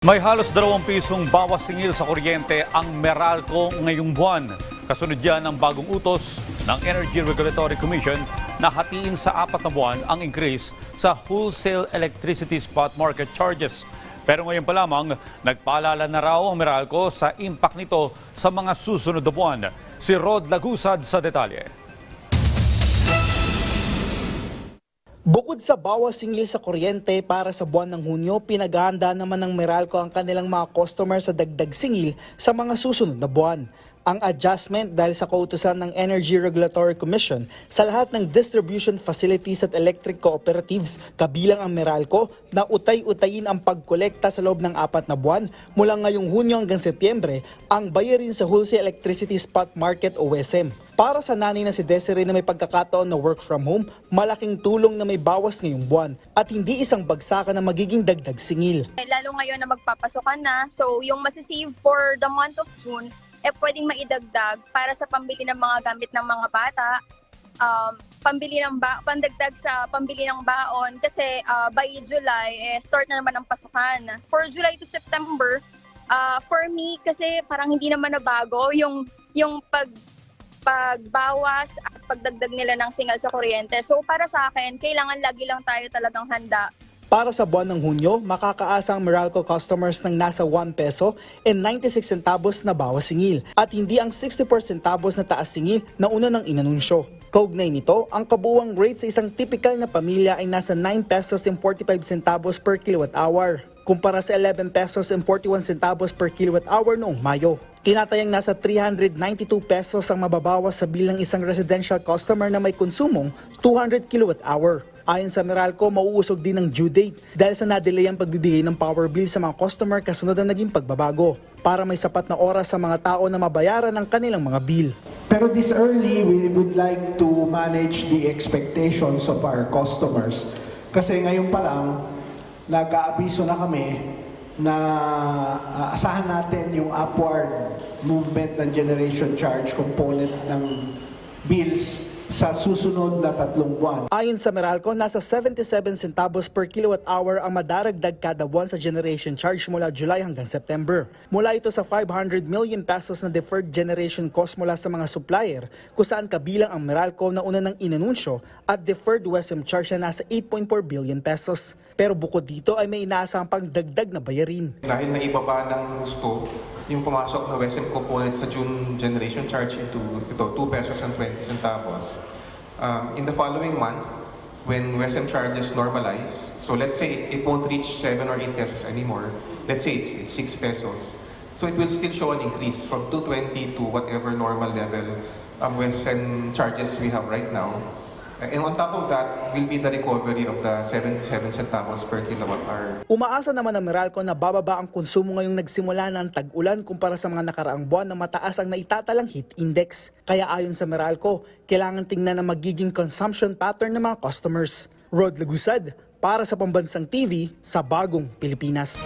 May halos dalawang pisong bawas singil sa kuryente ang Meralco ngayong buwan. Kasunod yan ang bagong utos ng Energy Regulatory Commission na hatiin sa apat na buwan ang increase sa wholesale electricity spot market charges. Pero ngayon pa lamang, nagpaalala na raw ang Meralco sa impact nito sa mga susunod na buwan. Si Rod Lagusad sa detalye. Bukod sa bawas singil sa kuryente para sa buwan ng Hunyo, pinaghahanda naman ng Meralco ang kanilang mga customer sa dagdag singil sa mga susunod na buwan. Ang adjustment dahil sa kautusan ng Energy Regulatory Commission sa lahat ng distribution facilities at electric cooperatives kabilang ang Meralco na utay-utayin ang pagkolekta sa loob ng apat na buwan mula ngayong Hunyo hanggang Setyembre ang bayarin sa Wholesale Electricity Spot Market o WSM. Para sa nanay na si Desiree na may pagkakataon na work from home, malaking tulong na may bawas ngayong buwan at hindi isang bagsakan na magiging dagdag singil. Eh, lalo ngayon na magpapasokan na. So, yung masisave for the month of June, eh pwedeng maidagdag para sa pambili ng mga gamit ng mga bata, um, pambili ng ba pandagdag sa pambili ng baon kasi ah, by July eh start na naman ang pasukan. For July to September, ah, for me kasi parang hindi naman nabago yung yung pag pagbawas at pagdagdag nila ng singal sa kuryente. So para sa akin, kailangan lagi lang tayo talagang handa Para sa buwan ng Hunyo, makakaasa ang Meralco customers ng nasa 1 peso and 96 centavos na bawas singil at hindi ang 64 centavos na taas singil na una ng inanunsyo. Kaugnay nito, ang kabuwang rate sa isang typical na pamilya ay nasa 9 pesos and 45 centavos per kilowatt hour kumpara sa 11 pesos and 41 centavos per kilowatt hour noong Mayo. Tinatayang nasa 392 pesos ang mababawas sa bilang isang residential customer na may konsumong 200 kilowatt hour. Ayon sa Meralco, mauusog din ang due date dahil sa nadelay ang pagbibigay ng power bill sa mga customer kasunod ng naging pagbabago para may sapat na oras sa mga tao na mabayaran ang kanilang mga bill. Pero this early, we would like to manage the expectations of our customers. Kasi ngayon pa lang, nag-aabiso na kami na ah, asahan natin yung upward movement ng generation charge component ng bills sa susunod na tatlong buwan. Ayon sa Meralco, nasa 77 centavos per kilowatt hour ang madaragdag kada buwan sa generation charge mula July hanggang September. Mula ito sa 500 million pesos na deferred generation cost mula sa mga supplier kung saan kabilang ang Meralco na una ng inanunsyo at deferred WSM charge na nasa 8.4 billion pesos. Pero bukod dito ay may inaasahang pagdagdag na bayarin. Dahil naibaba ng gusto yung pumasok na WSM component sa June generation charge into ito 2 pesos and 20 centavos. Um, in the following month, when WSM charges normalize, so let's say it won't reach 7 or 8 pesos anymore, let's say it's, it's 6 pesos. So it will still show an increase from 220 to whatever normal level um, WSM charges we have right now. And on top of that will be the recovery of the 77 centavos per kilowatt hour. Umaasa naman ang Meralco na bababa ang konsumo ngayong nagsimula na ang tag-ulan kumpara sa mga nakaraang buwan na mataas ang naitatalang heat index. Kaya ayon sa Meralco, kailangan tingnan ang magiging consumption pattern ng mga customers. Rod Lagusad, para sa Pambansang TV sa Bagong Pilipinas.